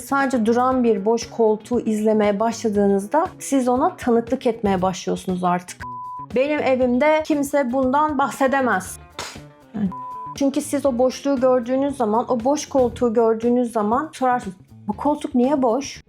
Sadece duran bir boş koltuğu izlemeye başladığınızda siz ona tanıklık etmeye başlıyorsunuz artık. Benim evimde kimse bundan bahsedemez. Çünkü siz o boşluğu gördüğünüz zaman, o boş koltuğu gördüğünüz zaman sorarsınız. Bu koltuk niye boş?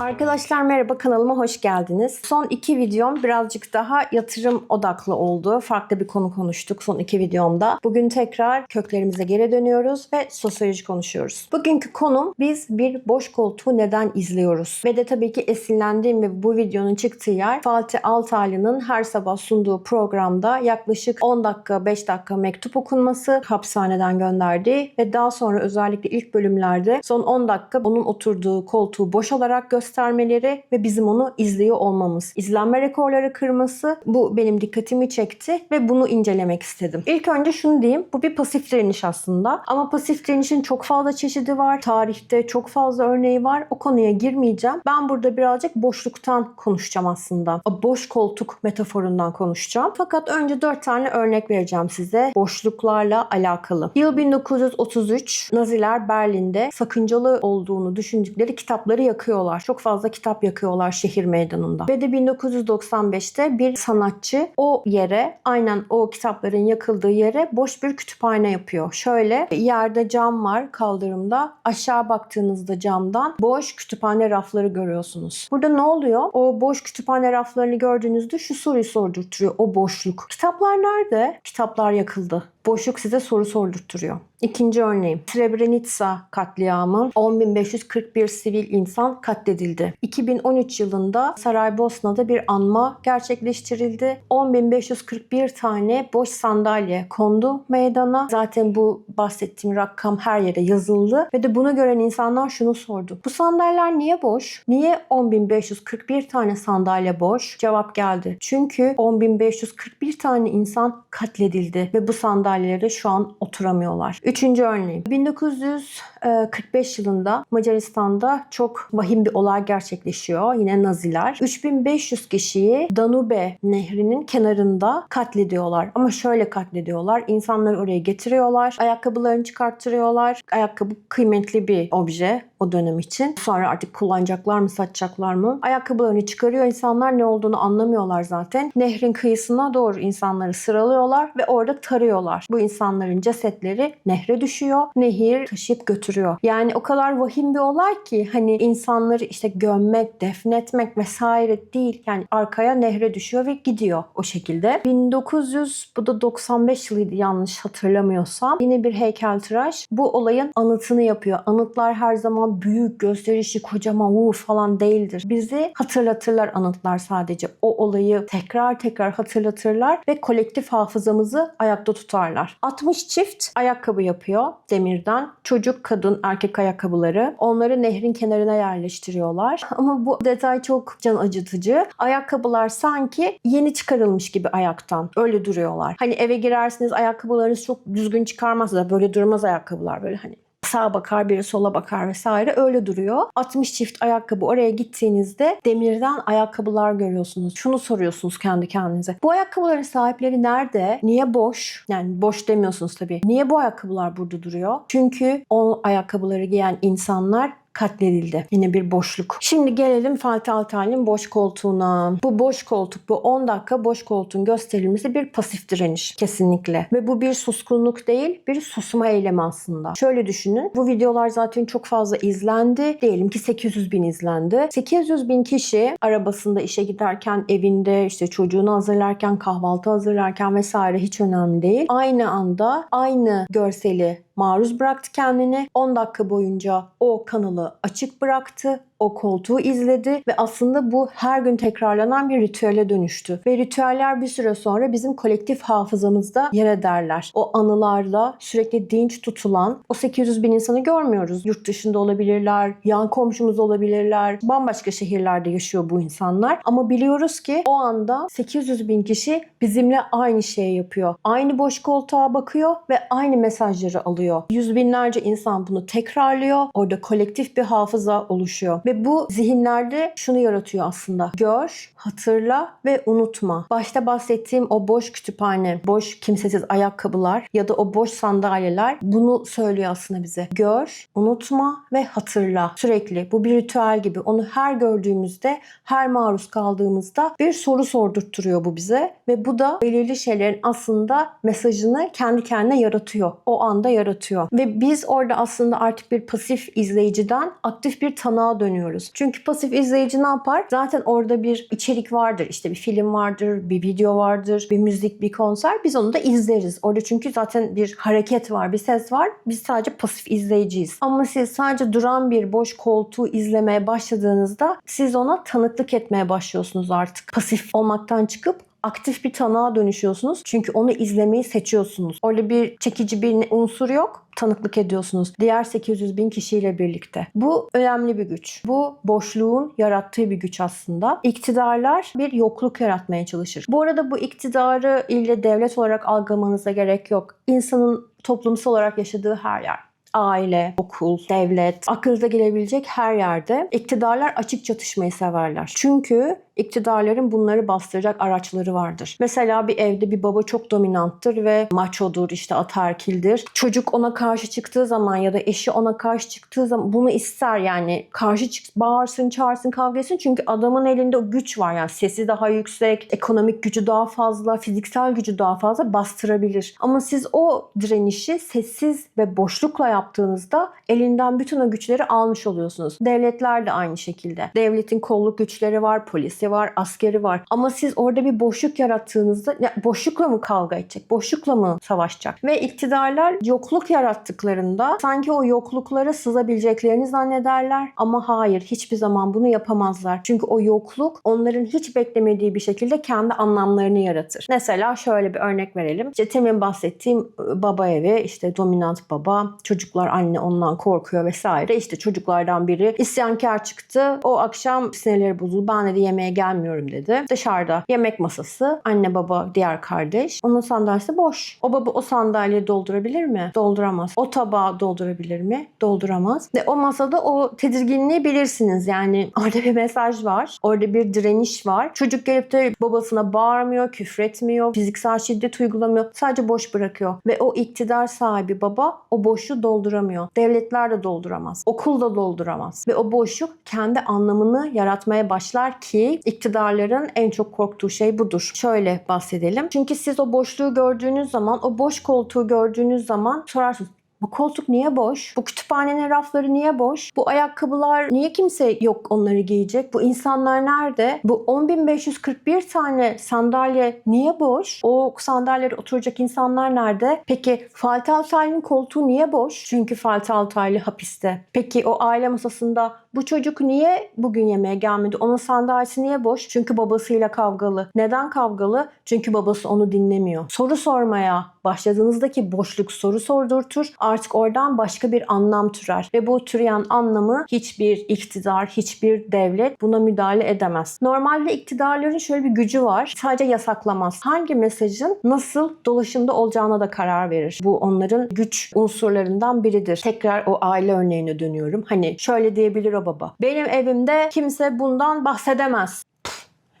Arkadaşlar merhaba kanalıma hoş geldiniz. Son iki videom birazcık daha yatırım odaklı oldu. Farklı bir konu konuştuk son iki videomda. Bugün tekrar köklerimize geri dönüyoruz ve sosyoloji konuşuyoruz. Bugünkü konum biz bir boş koltuğu neden izliyoruz? Ve de tabii ki esinlendiğim ve bu videonun çıktığı yer Fatih Altaylı'nın her sabah sunduğu programda yaklaşık 10 dakika 5 dakika mektup okunması hapishaneden gönderdiği ve daha sonra özellikle ilk bölümlerde son 10 dakika onun oturduğu koltuğu boş olarak göstermeleri ve bizim onu izliyor olmamız. İzlenme rekorları kırması bu benim dikkatimi çekti ve bunu incelemek istedim. İlk önce şunu diyeyim. Bu bir pasif direniş aslında. Ama pasif direnişin çok fazla çeşidi var. Tarihte çok fazla örneği var. O konuya girmeyeceğim. Ben burada birazcık boşluktan konuşacağım aslında. O boş koltuk metaforundan konuşacağım. Fakat önce 4 tane örnek vereceğim size boşluklarla alakalı. Yıl 1933 Naziler Berlin'de sakıncalı olduğunu düşündükleri kitapları yakıyorlar. Çok fazla kitap yakıyorlar şehir meydanında. Ve de 1995'te bir sanatçı o yere aynen o kitapların yakıldığı yere boş bir kütüphane yapıyor. Şöyle yerde cam var kaldırımda. Aşağı baktığınızda camdan boş kütüphane rafları görüyorsunuz. Burada ne oluyor? O boş kütüphane raflarını gördüğünüzde şu soruyu sordurtuyor. O boşluk. Kitaplar nerede? Kitaplar yakıldı. Boşluk size soru sordurtuyor. İkinci örneğim. Srebrenica katliamı 10.541 sivil insan katledildi. 2013 yılında Saraybosna'da bir anma gerçekleştirildi. 10.541 tane boş sandalye kondu meydana. Zaten bu bahsettiğim rakam her yere yazıldı. Ve de bunu gören insanlar şunu sordu. Bu sandalyeler niye boş? Niye 10.541 tane sandalye boş? Cevap geldi. Çünkü 10.541 tane insan katledildi ve bu sandalyelere şu an oturamıyorlar. Üçüncü örneğim. 1945 yılında Macaristan'da çok vahim bir olay gerçekleşiyor. Yine Naziler. 3500 kişiyi Danube nehrinin kenarında katlediyorlar. Ama şöyle katlediyorlar. İnsanları oraya getiriyorlar. Ayakkabılarını çıkarttırıyorlar. Ayakkabı kıymetli bir obje o dönem için. Sonra artık kullanacaklar mı, satacaklar mı? Ayakkabılarını çıkarıyor. İnsanlar ne olduğunu anlamıyorlar zaten. Nehrin kıyısına doğru insanları sıralıyorlar ve orada tarıyorlar. Bu insanların cesetleri nehre düşüyor. Nehir taşıyıp götürüyor. Yani o kadar vahim bir olay ki hani insanları işte gömmek, defnetmek vesaire değil. Yani arkaya nehre düşüyor ve gidiyor o şekilde. 1900 bu da 95 yılıydı yanlış hatırlamıyorsam. Yine bir heykeltıraş bu olayın anıtını yapıyor. Anıtlar her zaman büyük, gösterişli, kocaman uuu falan değildir. Bizi hatırlatırlar anıtlar sadece. O olayı tekrar tekrar hatırlatırlar ve kolektif hafızamızı ayakta tutarlar. 60 çift ayakkabı yapıyor demirden. Çocuk, kadın, erkek ayakkabıları. Onları nehrin kenarına yerleştiriyorlar. Ama bu detay çok can acıtıcı. Ayakkabılar sanki yeni çıkarılmış gibi ayaktan. Öyle duruyorlar. Hani eve girersiniz ayakkabılarınız çok düzgün çıkarmaz da böyle durmaz ayakkabılar böyle hani sağa bakar, biri sola bakar vesaire öyle duruyor. 60 çift ayakkabı oraya gittiğinizde demirden ayakkabılar görüyorsunuz. Şunu soruyorsunuz kendi kendinize. Bu ayakkabıların sahipleri nerede? Niye boş? Yani boş demiyorsunuz tabii. Niye bu ayakkabılar burada duruyor? Çünkü o ayakkabıları giyen insanlar katledildi. Yine bir boşluk. Şimdi gelelim Fatih Altaylı'nın boş koltuğuna. Bu boş koltuk, bu 10 dakika boş koltuğun gösterilmesi bir pasif direniş kesinlikle. Ve bu bir suskunluk değil, bir susma eylemi aslında. Şöyle düşünün. Bu videolar zaten çok fazla izlendi. Diyelim ki 800 bin izlendi. 800 bin kişi arabasında işe giderken, evinde işte çocuğunu hazırlarken, kahvaltı hazırlarken vesaire hiç önemli değil. Aynı anda aynı görseli maruz bıraktı kendini. 10 dakika boyunca o kanalı açık bıraktı. O koltuğu izledi ve aslında bu her gün tekrarlanan bir ritüele dönüştü. Ve ritüeller bir süre sonra bizim kolektif hafızamızda yer ederler. O anılarla sürekli dinç tutulan o 800 bin insanı görmüyoruz. Yurt dışında olabilirler, yan komşumuz olabilirler, bambaşka şehirlerde yaşıyor bu insanlar. Ama biliyoruz ki o anda 800 bin kişi bizimle aynı şeyi yapıyor. Aynı boş koltuğa bakıyor ve aynı mesajları alıyor. Yüz binlerce insan bunu tekrarlıyor. Orada kolektif bir hafıza oluşuyor. Ve Ve bu zihinlerde şunu yaratıyor aslında. Gör, hatırla ve unutma. Başta bahsettiğim o boş kütüphane, boş kimsesiz ayakkabılar ya da o boş sandalyeler bunu söylüyor aslında bize. Gör, unutma ve hatırla. Sürekli bu bir ritüel gibi. Onu her gördüğümüzde, her maruz kaldığımızda bir soru sordurtturuyor bu bize ve bu da belirli şeylerin aslında mesajını kendi kendine yaratıyor. O anda yaratıyor. Ve biz orada aslında artık bir pasif izleyiciden aktif bir tanığa dönüyoruz. Çünkü pasif izleyici ne yapar? Zaten orada bir içerik vardır. İşte bir film vardır, bir video vardır, bir müzik, bir konser. Biz onu da izleriz. Orada çünkü zaten bir hareket var, bir ses var. Biz sadece pasif izleyiciyiz. Ama siz sadece duran bir boş koltuğu izlemeye başladığınızda siz ona tanıklık etmeye başlıyorsunuz artık. Pasif olmaktan çıkıp aktif bir tanığa dönüşüyorsunuz. Çünkü onu izlemeyi seçiyorsunuz. Orada bir çekici bir unsur yok. Tanıklık ediyorsunuz. Diğer 800 bin kişiyle birlikte. Bu önemli bir güç. Bu boşluğun yarattığı bir güç aslında. İktidarlar bir yokluk yaratmaya çalışır. Bu arada bu iktidarı ile devlet olarak algılamanıza gerek yok. İnsanın toplumsal olarak yaşadığı her yer aile, okul, devlet, aklınıza gelebilecek her yerde iktidarlar açık çatışmayı severler. Çünkü iktidarların bunları bastıracak araçları vardır. Mesela bir evde bir baba çok dominanttır ve maçodur, işte ataerkildir. Çocuk ona karşı çıktığı zaman ya da eşi ona karşı çıktığı zaman bunu ister yani karşı çık, bağırsın, çağırsın, kavga etsin. Çünkü adamın elinde o güç var yani sesi daha yüksek, ekonomik gücü daha fazla, fiziksel gücü daha fazla bastırabilir. Ama siz o direnişi sessiz ve boşlukla yaptığınızda elinden bütün o güçleri almış oluyorsunuz. Devletler de aynı şekilde. Devletin kolluk güçleri var, polisi var, askeri var. Ama siz orada bir boşluk yarattığınızda ya boşlukla mı kavga edecek? Boşlukla mı savaşacak? Ve iktidarlar yokluk yarattıklarında sanki o yokluklara sızabileceklerini zannederler. Ama hayır hiçbir zaman bunu yapamazlar. Çünkü o yokluk onların hiç beklemediği bir şekilde kendi anlamlarını yaratır. Mesela şöyle bir örnek verelim. İşte temin bahsettiğim baba evi işte dominant baba çocuklar anne ondan korkuyor vesaire. İşte çocuklardan biri isyankar çıktı. O akşam sinirleri bozuldu. Ben dedi yemeğe gelmiyorum dedi. Dışarıda yemek masası anne baba diğer kardeş. Onun sandalyesi boş. O baba o sandalyeyi doldurabilir mi? Dolduramaz. O tabağı doldurabilir mi? Dolduramaz. Ve o masada o tedirginliği bilirsiniz. Yani orada bir mesaj var. Orada bir direniş var. Çocuk gelip de babasına bağırmıyor, küfretmiyor, fiziksel şiddet uygulamıyor. Sadece boş bırakıyor. Ve o iktidar sahibi baba o boşluğu dolduramıyor. Devletler de dolduramaz. Okul da dolduramaz. Ve o boşluk kendi anlamını yaratmaya başlar ki iktidarların en çok korktuğu şey budur. Şöyle bahsedelim. Çünkü siz o boşluğu gördüğünüz zaman, o boş koltuğu gördüğünüz zaman sorarsınız. Bu koltuk niye boş? Bu kütüphanenin rafları niye boş? Bu ayakkabılar niye kimse yok onları giyecek? Bu insanlar nerede? Bu 10.541 tane sandalye niye boş? O sandalyelere oturacak insanlar nerede? Peki Fatih Altaylı'nın koltuğu niye boş? Çünkü Fatih Altaylı hapiste. Peki o aile masasında bu çocuk niye bugün yemeğe gelmedi? Onun sandalyesi niye boş? Çünkü babasıyla kavgalı. Neden kavgalı? Çünkü babası onu dinlemiyor. Soru sormaya başladığınızdaki boşluk soru sordurtur. Artık oradan başka bir anlam türer. Ve bu türeyen anlamı hiçbir iktidar, hiçbir devlet buna müdahale edemez. Normalde iktidarların şöyle bir gücü var. Sadece yasaklamaz. Hangi mesajın nasıl dolaşımda olacağına da karar verir. Bu onların güç unsurlarından biridir. Tekrar o aile örneğine dönüyorum. Hani şöyle diyebilir baba. Benim evimde kimse bundan bahsedemez.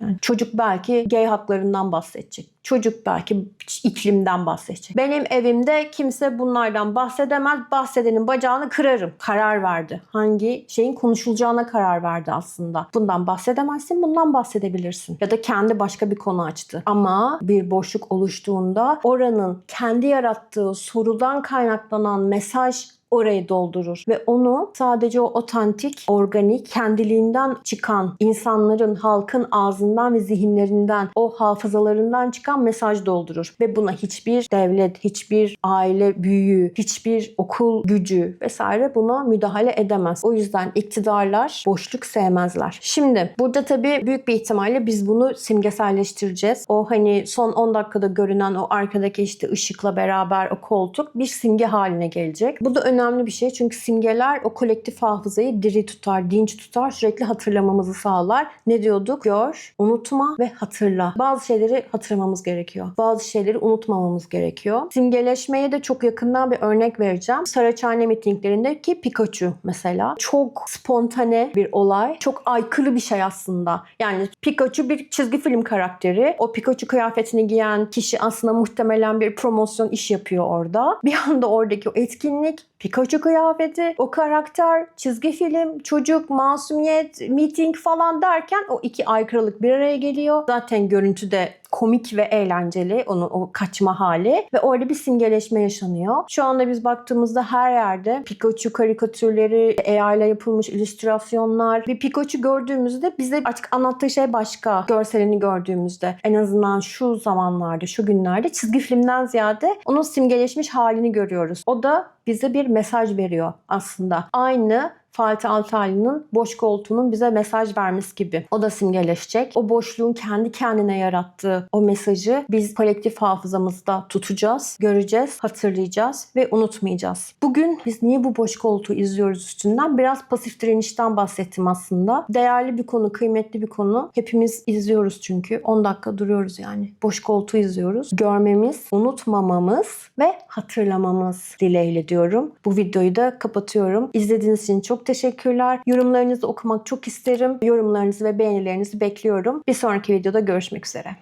Yani çocuk belki gay haklarından bahsedecek. Çocuk belki iklimden bahsedecek. Benim evimde kimse bunlardan bahsedemez. Bahsedenin bacağını kırarım. Karar verdi. Hangi şeyin konuşulacağına karar verdi aslında. Bundan bahsedemezsin, bundan bahsedebilirsin. Ya da kendi başka bir konu açtı. Ama bir boşluk oluştuğunda oranın kendi yarattığı sorudan kaynaklanan mesaj orayı doldurur ve onu sadece o otantik, organik, kendiliğinden çıkan insanların, halkın ağzından ve zihinlerinden, o hafızalarından çıkan mesaj doldurur ve buna hiçbir devlet, hiçbir aile büyüğü, hiçbir okul gücü vesaire buna müdahale edemez. O yüzden iktidarlar boşluk sevmezler. Şimdi burada tabii büyük bir ihtimalle biz bunu simgeselleştireceğiz. O hani son 10 dakikada görünen o arkadaki işte ışıkla beraber o koltuk bir simge haline gelecek. Bu da önemli bir şey çünkü simgeler o kolektif hafızayı diri tutar, dinç tutar, sürekli hatırlamamızı sağlar. Ne diyorduk? Gör, unutma ve hatırla. Bazı şeyleri hatırlamamız unutmamamız gerekiyor. Bazı şeyleri unutmamamız gerekiyor. Simgeleşmeye de çok yakından bir örnek vereceğim. Saraçhane mitinglerindeki Pikachu mesela. Çok spontane bir olay. Çok aykırı bir şey aslında. Yani Pikachu bir çizgi film karakteri. O Pikachu kıyafetini giyen kişi aslında muhtemelen bir promosyon iş yapıyor orada. Bir anda oradaki o etkinlik Pikachu kıyafeti, o karakter, çizgi film, çocuk, masumiyet, meeting falan derken o iki aykırılık bir araya geliyor. Zaten görüntü de komik ve eğlenceli onun o kaçma hali ve orada bir simgeleşme yaşanıyor. Şu anda biz baktığımızda her yerde Pikachu karikatürleri, AI ile yapılmış illüstrasyonlar bir Pikachu gördüğümüzde bize artık anlattığı şey başka. Görselini gördüğümüzde en azından şu zamanlarda, şu günlerde çizgi filmden ziyade onun simgeleşmiş halini görüyoruz. O da bize bir mesaj veriyor aslında. Aynı Fatih Altaylı'nın boş koltuğunun bize mesaj vermesi gibi. O da simgeleşecek. O boşluğun kendi kendine yarattığı o mesajı biz kolektif hafızamızda tutacağız, göreceğiz, hatırlayacağız ve unutmayacağız. Bugün biz niye bu boş koltuğu izliyoruz üstünden? Biraz pasif direnişten bahsettim aslında. Değerli bir konu, kıymetli bir konu. Hepimiz izliyoruz çünkü. 10 dakika duruyoruz yani. Boş koltuğu izliyoruz. Görmemiz, unutmamamız ve hatırlamamız dileğiyle diyorum. Bu videoyu da kapatıyorum. İzlediğiniz için çok teşekkürler. Yorumlarınızı okumak çok isterim. Yorumlarınızı ve beğenilerinizi bekliyorum. Bir sonraki videoda görüşmek üzere.